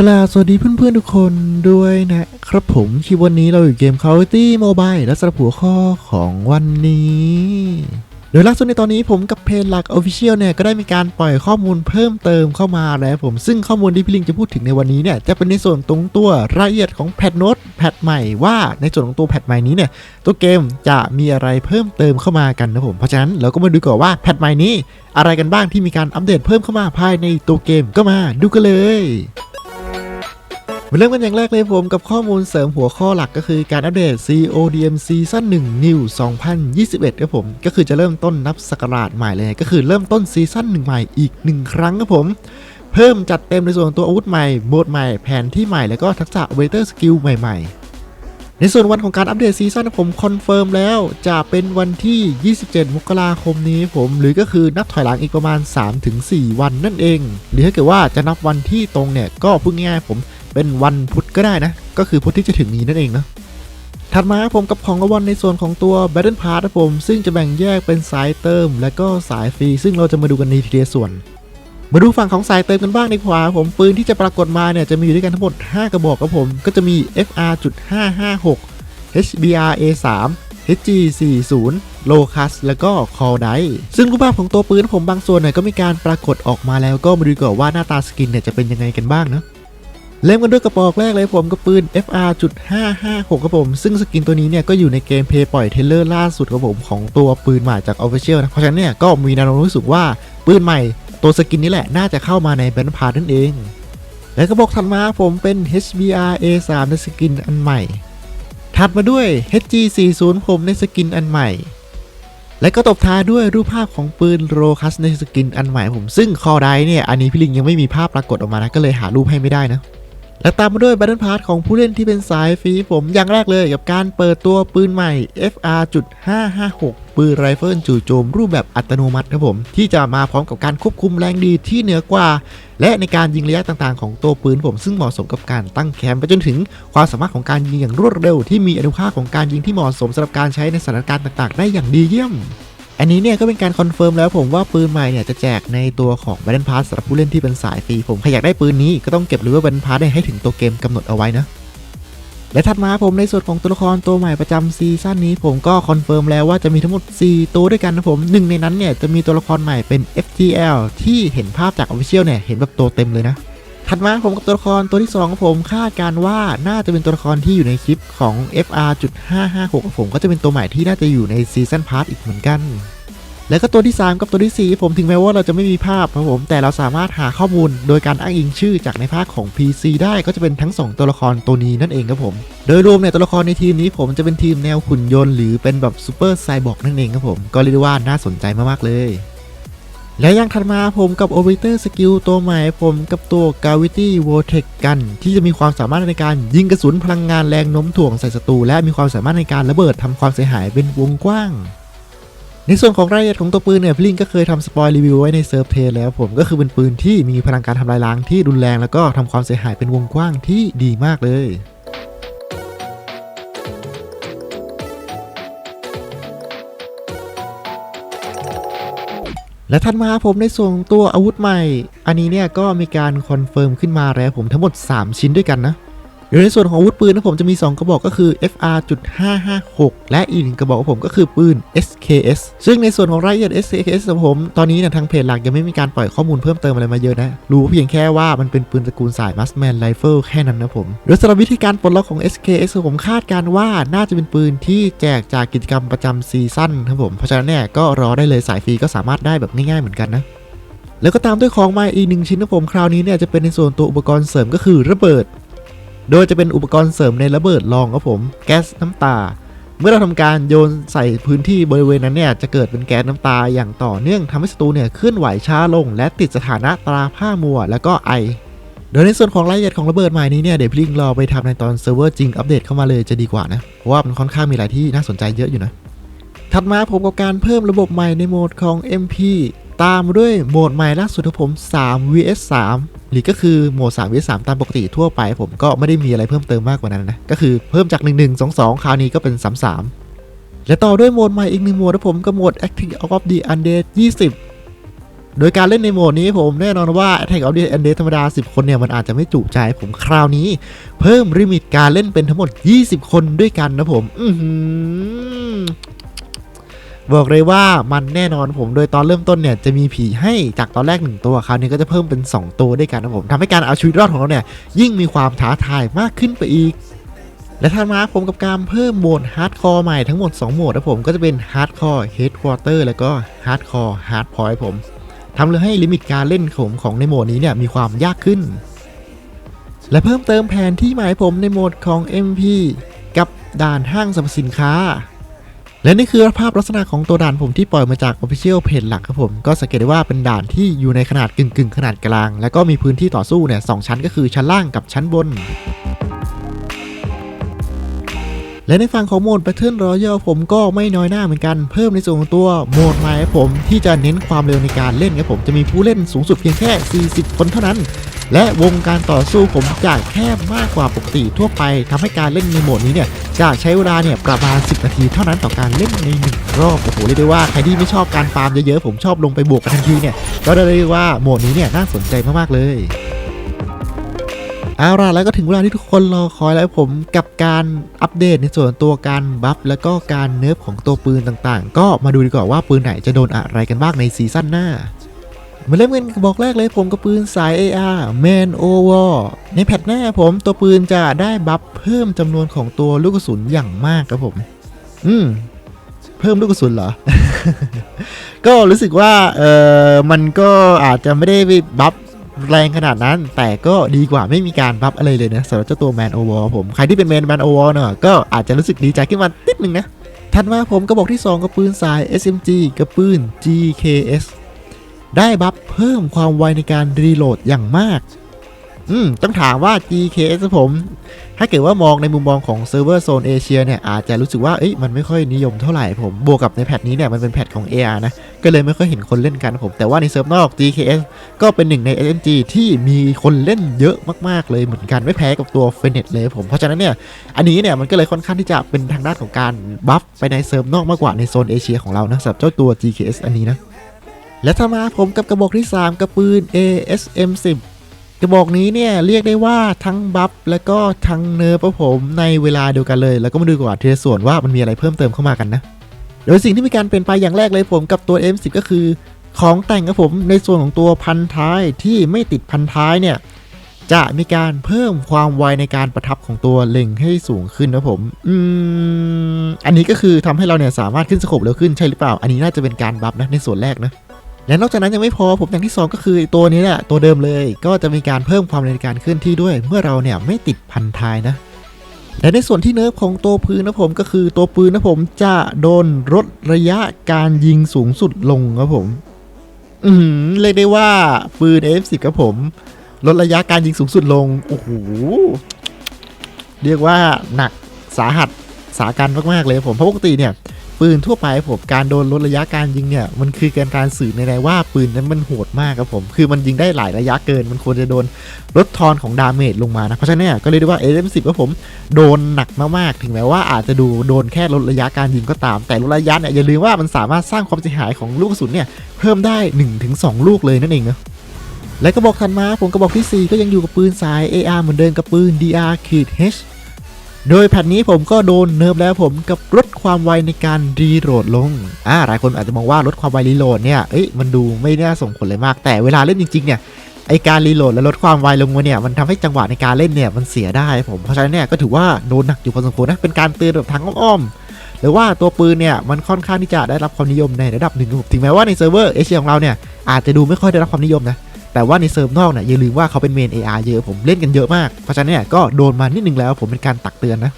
กล่าวสวัสดีเพื่อนๆทุกคนด้วยนะครับผมคลิปวันนี้เราอยู่เกม Call of Duty Mobile และสำหรับหัวข้อของวันนี้ โดยล่าสุดในตอนนี้ผมกับเพจหลัก Official เนี่ยก็ได้มีการปล่อยข้อมูลเพิ่มเติมเข้ามาแล้วผมซึ่งข้อมูลที่พี่ลิงจะพูดถึงในวันนี้เนี่ยจะเป็นในส่วนตรงตัวรายละเอียดของแพทโน้ตแพทใหม่ว่าในส่วนของตัวแพทใหม่นี้เนี่ยตัวเกมจะมีอะไรเพิ่มเติมเข้ามากันนะผมเพราะฉะนั้นเราก็มาดูก่อนว่าแพทใหม่นี้ อะไรกันบ้างที่มีการอัปเดตเพิ่มเข้ามาภายในตัวเกมก็มาดูกันเลย มาเริ่มกันอย่างแรกเลยผมกับข้อมูลเสริมหัวข้อหลักก็คือการอัปเดต CODM Season 1 New 2021ครับผม ก็คือจะเริ่มต้นนับสกราชใหม่เลย ก็คือเริ่มต้นซีซั่นหนึ่งใหม่อีกหนึ่งครั้งครับผม เพิ่มจัดเต็มในส่วนตัวอาวุธใหม่โหมดใหม่แผนที่ใหม่แล้วก็ทักษะเวเตอร์สกิลใหม่ ๆในส่วนวันของการอัปเดตซีซั่นผมคอนเฟิร์มแล้วจะเป็นวันที่ 27 มกราคมนี้ผมหรือก็คือนับถอยหลังอีกประมาณ 3-4 วันนั่นเอง หรือถ้าเกิดว่าจะนับวันที่ตรงเนี่ย ก็พูดง่ายๆผม เป็นวันพุธก็ได้นะ ก็คือพุธที่จะถึงนี้นั่นเองนะถัดมาครับผมกับของรางวัลในส่วนของตัว Battle Pass นะผม ซึ่งจะแบ่งแยกเป็นสายเติม และก็สายฟรี ซึ่งเราจะมาดูกันในทีเดียวส่วน มาดูฝั่งของสายเติมกันบ้างดีกว่าผมปืนที่จะปรากฏมาเนี่ย จะมีอยู่ด้วยกันทั้งหมด 5 กระบอกครับผม ก็จะมี FR.556 HBR A3 HG40 Locus แล้วก็ Call d i ซึ่งรูปภาพของตัวปืนผมบางส่วนเนี่ยก็มีการปรากฏออกมาแล้วก็มาดูก่อนว่าหน้าตาสกินเนี่ยจะเป็นยังไงกันบ้างนะ เริ่มกันด้วยกระบอกแรกเลยผมกับปืน FR.556 ครับผม ซึ่งสกินตัวนี้เนี่ยก็อยู่ในเกมเพย์ปล่อยเทเลอร์ล่าสุดครับผมของตัวปืนใหม่จาก Official นะ เพราะฉะนั้นเนี่ยก็มีแนวโน้มรู้สึกว่าปืนใหม่ตัวสกินนี้แหละน่าจะเข้ามาในแบนด์พาร์นั่นเอง และกระบอกถัดมาผมเป็น HBR A3 ในสกินอันใหม่ ถัดมาด้วย HG40 ผมในสกินอันใหม่ และก็ตบท้ายด้วยรูปภาพของปืนโรคัสในสกินอันใหม่ผมซึ่งคอไดเนี่ยอันนี้พี่ลิงยังไม่มีภาพปรากฏออกมานะก็เลยหารูปให้ไม่ได้นะ และตามมาด้วย Battle Pass ของผู้เล่นที่เป็นสายฟรีผมอย่างแรกเลยกับการเปิดตัวปืนใหม่ FR.556 ปืนไรเฟิลจู่โจมรูปแบบอัตโนมัติครับผม ที่จะมาพร้อมกับการควบคุมแรงดีที่เหนือกว่า และในการยิงระยะต่างๆ ของตัวปืนผม ซึ่งเหมาะสมกับการตั้งแคมป์ไปจนถึงความสามารถของการยิงอย่างรวดเร็ว ที่มีอนุภาคของการยิงที่เหมาะสมสำหรับการใช้ในสถานการณ์ต่างๆ ได้อย่างดีเยี่ยม อันนี้เนี่ยก็เป็นการคอนเฟิร์มแล้วผมว่าปืนใหม่เนี่ยจะแจกในตัวของ Battle Pass สำหรับผู้เล่นที่เป็นสายฟรีผมใครอยากได้ปืนนี้ก็ต้องเก็บหรือว่า Battle Pass ได้ให้ถึงตัวเกมกำหนดเอาไว้นะและถัดมาผมในส่วนของตัวละครตัวใหม่ประจำซีซั่นนี้ผมก็คอนเฟิร์มแล้วว่าจะมีทั้งหมด 4 ตัวด้วยกันนะผมหนึ่งในนั้นเนี่ยจะมีตัวละครใหม่เป็น FTL ที่เห็นภาพจาก Official เนี่ยเห็นแบบตัวเต็มเลยนะ ถัดมาผมกับตัวละครตัวที่ 2 ของผมคาดการว่าน่าจะเป็นตัวละครที่อยู่ในคลิปของ FR.556 ของผมก็จะเป็นตัวใหม่ที่น่าจะอยู่ในซีซั่นพาร์ทอีกเหมือนกัน แล้วก็ตัวที่ 3 กับตัวที่ 4 ผมถึงแม้ว่าเราจะไม่มีภาพครับผม แต่เราสามารถหาข้อมูลโดยการอ้างอิงชื่อจากในภาคของ PC ได้ก็จะเป็นทั้ง 2 ตัวละครตัวนี้นั่นเองครับผม โดยรวมเนี่ยตัวละครในทีมนี้ผมจะเป็นทีมแนวหุ่นยนต์หรือเป็นแบบซูเปอร์ไซบอร์กนั่นเองครับผม ก็เรียกได้ว่าน่าสนใจมากๆเลย และย่างถัดมาผมกับ o r b i t e r Skill ตัวใหม่ผมกับตัว Gravity Vortex กัน ที่จะมีความสามารถในการยิงกระสุนพลังงานแรงโน้มถ่วงใส่ศัตรูและมีความสามารถในการระเบิดทำความเสียหายเป็นวงกว้างในส่วนของรายละเอียดของตัวปืนเนี่ยพี่ลิงก็เคยทำสปอยรีวิวไว้ในเซิร์ฟเทแล้วผมก็คือเป็นปืนที่มีพลังการทำลายล้างที่รุนแรงแล้วก็ทำความเสียหายเป็นวงกว้างที่ดีมากเลย และถัดมาผมในส่วนของตัวอาวุธใหม่ อันนี้เนี่ยก็มีการคอนเฟิร์มขึ้นมาแล้วผมทั้งหมด 3 ชิ้นด้วยกันนะ โดยในส่วนของอาวุธปืนนะผมจะมี 2 กระบอกก็คือ FR.556 และอีกหนึ่งกระบอกของผมก็คือปืน SKS ซึ่งในส่วนของรายละเอียด SKS ของผม ตอนนี้เนี่ยทางเพจหลักยังไม่มีการปล่อยข้อมูลเพิ่มเติมอะไรมาเยอะนะ รู้เพียงแค่ว่ามันเป็นปืนตระกูลสาย Marksman Rifle แค่นั้นนะผมโดยสำหรับวิธีการปลดล็อกของ SKS ของผมคาดการว่าน่าจะเป็นปืนที่แจกจากกิจกรรมประจำซีซั่นครับผมเพราะฉะนั้นเนี่ยก็รอได้เลยสายฟรีก็สามารถได้แบบง่ายๆเหมือนกันนะแล้วก็ตามด้วยของมาอีกหนึ่งชิ้นนะผมคราวนี้เนี่ยจะเป็นในส่วนตัวอุปกรณ์เสริมก็คือระเบิด โดยจะเป็นอุปกรณ์เสริมในระเบิดรองครับผม แก๊สน้ำตา เมื่อเราทำการโยนใส่พื้นที่บริเวณนั้นเนี่ยจะเกิดเป็นแก๊สน้ำตาอย่างต่อเนื่องทำให้ศัตรูเนี่ยเคลื่อนไหวช้าลง และติดสถานะตราผ้ามัว แล้วก็ไอ โดยในส่วนของรายละเอียดของระเบิดใหม่นี้เนี่ยเดี๋ยวพี่ลิงรอไปทำในตอนเซิร์ฟเวอร์จริงอัปเดตเข้ามาเลยจะดีกว่านะเพราะว่ามันค่อนข้างมีหลายที่น่าสนใจเยอะอยู่นะถัดมาผมกับการเพิ่มระบบใหม่ในโหมดของ MP ตามด้วยโหมดใหม่ล่าสุดของผม 3 vs 3 หรือก็คือโหมด 3 vs 3 ตามปกติทั่วไป ผมก็ไม่ได้มีอะไรเพิ่มเติมมากกว่านั้นนะ ก็คือเพิ่มจาก 1 1 2 2 คราวนี้ก็เป็น 3 3 และต่อด้วยโหมดใหม่อีกหนึ่งโหมดนะผมกับโหมด Acting out of the Undead 20 โดยการเล่นในโหมดนี้ผมแน่นอนว่า Attack of the Undead ธรรมดา 10 คนเนี่ยมันอาจจะไม่จุใจผมคราวนี้ เพิ่มลิมิตการเล่นเป็นทั้งหมด 20 คนด้วยกันนะผม อือหือ บอกเลยว่ามันแน่นอนผมโดยตอนเริ่มต้นเนี่ยจะมีผีให้จากตอนแรก 1 ตัวคราวนี้ก็จะเพิ่มเป็น 2 ตัวด้วยกันนะผมทำให้การเอาชีวิตรอดของเราเนี่ยยิ่งมีความท้าทายมากขึ้นไปอีกและถัดมาผมกับการเพิ่มโหมดฮาร์ดคอร์ใหม่ทั้งหมด 2 โหมดนะผมก็จะเป็นฮาร์ดคอร์เฮดควอเตอร์แล้วก็ฮาร์ดคอร์ฮาร์ดพอยต์ผมทำเลยให้ลิมิตการเล่นของของในโหมดนี้เนี่ยมีความยากขึ้น และเพิ่มเติมแผนที่หมายผมในโหมดของ MP กับด่านห้างสรรพสินค้า และนี่คือภาพลักษณะของตัวด่านผมที่ปล่อยมาจาก Official Page หลักครับผม ก็สังเกตได้ว่าเป็นด่านที่อยู่ในขนาดกึ่งกึ่งขนาดกลาง แล้วก็มีพื้นที่ต่อสู้เนี่ยสองชั้นก็คือชั้นล่างกับชั้นบนและในฝั่งของโหมด Battle Royale ผมก็ไม่น้อยหน้าเหมือนกัน เพิ่มในส่วนของตัวโหมดใหม่ผมที่จะเน้นความเร็วในการเล่นครับผมจะมีผู้เล่นสูงสุดเพียงแค่ 40 คนเท่านั้น และวงการต่อสู้ผมจะแคบมากกว่าปกติทั่วไปทำให้การเล่นในโหมดนี้เนี่ยจะใช้เวลาเนี่ยประมาณ 10 นาทีเท่านั้นต่อการเล่นในหนึ่งรอบโอ้โหเรียกได้ว่าใครที่ไม่ชอบการฟาร์มเยอะๆผมชอบลงไปบวกกันทันทีเนี่ยก็ได้เรียกว่าโหมดนี้เนี่ยน่าสนใจมากๆเลยเอาล่ะแล้วก็ถึงเวลาที่ทุกคนรอคอยแล้วผมกับการอัปเดตในส่วนตัวการบัฟแล้วก็การเนิร์ฟของตัวปืนต่างๆ ก็มาดูดีกว่าว่าปืนไหนจะโดนอะไรกันบ้างในซีซั่นหน้า มาเริ่มกันบอกแรกเลยผมกับปืนสาย AR Man o w a r ในแพทหน้าผมตัวปืนจะได้บัฟเพิ่มจำนวนของตัวลูกกระสุนอย่างมากครับผม อืม เพิ่มลูกกระสุนเหรอ ก็รู้สึกว่า เออมันก็อาจจะไม่ได้บัฟแรงขนาดนั้น แต่ก็ดีกว่าไม่มีการบัฟอะไรเลยนะสำหรับเจ้าตัว Man o w a r ผม ใครที่เป็น Man Man o w a r เนอะก็อาจจะรู้สึกดีใจขึ้นมานิดหนึ่งนะถัดมาผมก็บอกที่ 2กับปืนสาย SMG กับปืน GKS ได้บัฟเพิ่มความไวในการรีโหลดอย่างมาก อืม ต้องถามว่า GKS ผม ถ้าเกิดว่ามองในมุมมองของเซิร์ฟเวอร์โซนเอเชียเนี่ย อาจจะรู้สึกว่า เอ้ย มันไม่ค่อยนิยมเท่าไหร่ผม บวกกับในแพทนี้เนี่ย มันเป็นแพทของ AR นะ ก็เลยไม่ค่อยเห็นคนเล่นกันผม แต่ว่าในเซิร์ฟนอก GKS ก็เป็นหนึ่งใน SMG ที่มีคนเล่นเยอะมากๆเลยเหมือนกัน ไม่แพ้กับตัวเฟเนตเลยผม เพราะฉะนั้นเนี่ย อันนี้เนี่ย มันก็เลยค่อนข้างที่จะเป็นทางด้านของการบัฟไปในเซิร์ฟนอกมากกว่าในโซนเอเชียของเรานะสำหรับเจ้าตัว GKS อันนี้นะ และถ้ามาผมกับกระบอกที่ 3 กับปืน ASM 10 กระบอกนี้เนี่ยเรียกได้ว่าทั้งบัฟและก็ทั้งเนิร์ฟครับผมในเวลาเดียวกันเลย แล้วก็มาดูก่อนทีละส่วนว่ามันมีอะไรเพิ่มเติมเข้ามากันนะ โดยสิ่งที่มีการเปลี่ยนไปอย่างแรกเลยผมกับตัว M10 ก็คือ ของแต่งครับผมในส่วนของตัวพันท้ายที่ไม่ติดพันท้ายเนี่ยจะมีการเพิ่มความไวในการประทับของตัวเล็งให้สูงขึ้นนะผม อืม อันนี้ก็คือทำให้เราเนี่ยสามารถขึ้นสโคปเร็วขึ้นใช่หรือเปล่า อันนี้น่าจะเป็นการบัฟนะในส่วนแรกนะ และนอกจากนั้นยังไม่พอผมอย่างที่ 2 ก็คือตัวนี้แหละตัวเดิมเลย ก็จะมีการเพิ่มความเร็วในการเคลื่อนที่ด้วย เมื่อเราเนี่ยไม่ติดพันท้ายนะและในส่วนที่เนิร์ฟของตัวปืนนะผมก็คือตัวปืนนะผมจะโดนลดระยะการยิงสูงสุดลงครับผม อืมเรียกได้ว่าปืน F10 ครับผมลดระยะการยิงสูงสุดลงโอ้โหเรียกว่าหนักสาหัสสากันมากๆเลยผมเพราะปกติเนี่ย ปืนทั่วไปผมการโดนลดระยะการยิงเนี่ยมันคือการการสื่อในๆว่าปืนนั้นมันโหดมากครับผมคือมันยิงได้หลายระยะเกิน มันควรจะโดนลดทอนของดาเมจลงมานะเพราะฉะนั้นก็เลยได้ว่า AM10 ก็ผมโดนหนักมากๆถึงแม้ว่าอาจจะดูโดนแค่ลดระยะการยิงก็ตาม แต่ลดระยะเนี่ยอย่าลืมว่ามันสามารถสร้างความเสียหายของลูกกระสุนเนี่ยเพิ่มได้ 1-2 ลูกเลยนั่นเองนะและกระบอกถัดมาผมกระบอกที่ 4 ก็ยังอยู่กับปืนสาย AR เหมือนเดิมกับปืน DR H โดยแผ่นนี้ผมก็โดนเนิร์ฟแล้วผมกับลดความไวในการรีโหลดลง อ่าหลายคนอาจจะมองว่าลดความไวรีโหลดเนี่ย เอ้ยมันดูไม่น่าส่งผลเลยมาก แต่เวลาเล่นจริงๆเนี่ยไอการรีโหลดและลดความไวลงมาเนี่ยมันทำให้จังหวะในการเล่นเนี่ยมันเสียได้ผม เพราะฉะนั้นเนี่ยก็ถือว่าโดนหนักอยู่พอสมควรนะ เป็นการเตือนแบบทางอ้อมๆหรือว่าตัวปืนเนี่ยมันค่อนข้างที่จะได้รับความนิยมในระดับหนึ่งถึงแม้ว่าในเซิร์ฟเวอร์เอเชียของเราเนี่ยอาจจะดูไม่ค่อยได้รับความนิยมนะ แต่ว่าในเซิร์ฟนอกเนี่ยอย่าลืมว่าเขาเป็นเมน AR เยอะผมเล่นกันเยอะมาก เพราะฉะนั้นเนี่ยก็โดนมานิดนึงแล้วผมเป็นการตักเตือนนะ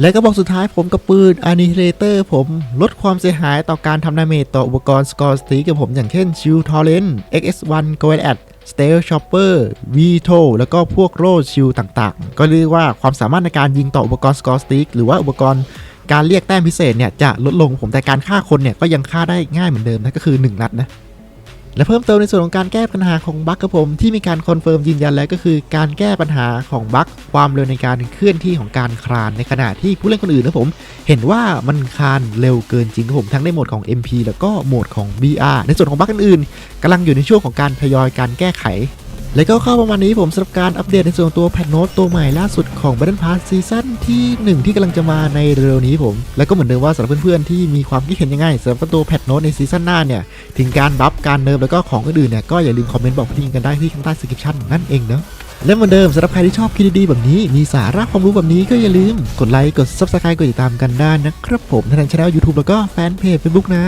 และก็บอกสุดท้ายผมกับปืน Annihilator ผมลดความเสียหายต่อการทำดาเมจต่ออุปกรณ์ Score Stick กับผมอย่างเช่น Shield Torrent XS1 g o a d Stealth Chopper Veto แล้วก็พวกโล่ชิลต่างๆ ก็เรียกว่าความสามารถในการยิงต่ออุปกรณ์ Score Stick หรือว่าอุปกรณ์การเรียกแต้มพิเศษเนี่ยจะลดลงผมแต่การฆ่าคนเนี่ยก็ยังฆ่าได้ง่ายเหมือนเดิมนะก็คือ 1 นัดนะ และเพิ่มเติมในส่วนของการแก้ปัญหาของบั๊กครับผมที่มีการคอนเฟิร์มยืนยันแล้วก็คือ การแก้ปัญหาของบั๊กความเร็วในการเคลื่อนที่ของการคลานในขณะที่ผู้เล่นคนอื่นนะผมเห็นว่ามันคลานเร็วเกินจริงครับผมทั้งในโหมดของ MP แล้วก็โหมดของ BR ในส่วนของบั๊กอื่นๆกำลังอยู่ในช่วงของการทยอยการแก้ไข และก็เข้าประมาณนี้ผมสำหรับการอัปเดตในส่วนตัวแพทโน้ตตัวใหม่ล่าสุดของ Battle Pass ซีซั่นที่ 1 ที่กำลังจะมาในเร็วนี้ผม แล้วก็เหมือนเดิมว่าสำหรับเพื่อนๆที่มีความคิดเห็นยังไงสำหรับตัวแพทโน้ตในซีซั่นหน้าเนี่ย ถึงการบัฟการเนิร์ฟแล้วก็ของอื่นๆเนี่ยก็อย่าลืมคอมเมนต์บอกพี่กันได้ที่ข้างใต้สคริปชั่นนั่นเองเนาะและเหมือนเดิมสำหรับใครที่ชอบคลิปดีๆแบบนี้มีสาระความรู้แบบนี้ก็อย่าลืมกดไลค์กด Subscribe กดติดตามกันได้นะครับผมทางช่อง YouTube แล้วก็แฟนเพจ Facebook นะ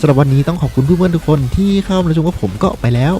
สำหรับวันนี้ต้องขอบคุณเพื่อนๆทุกคนที่เข้ามาชมกับผมก็ไปแล้ว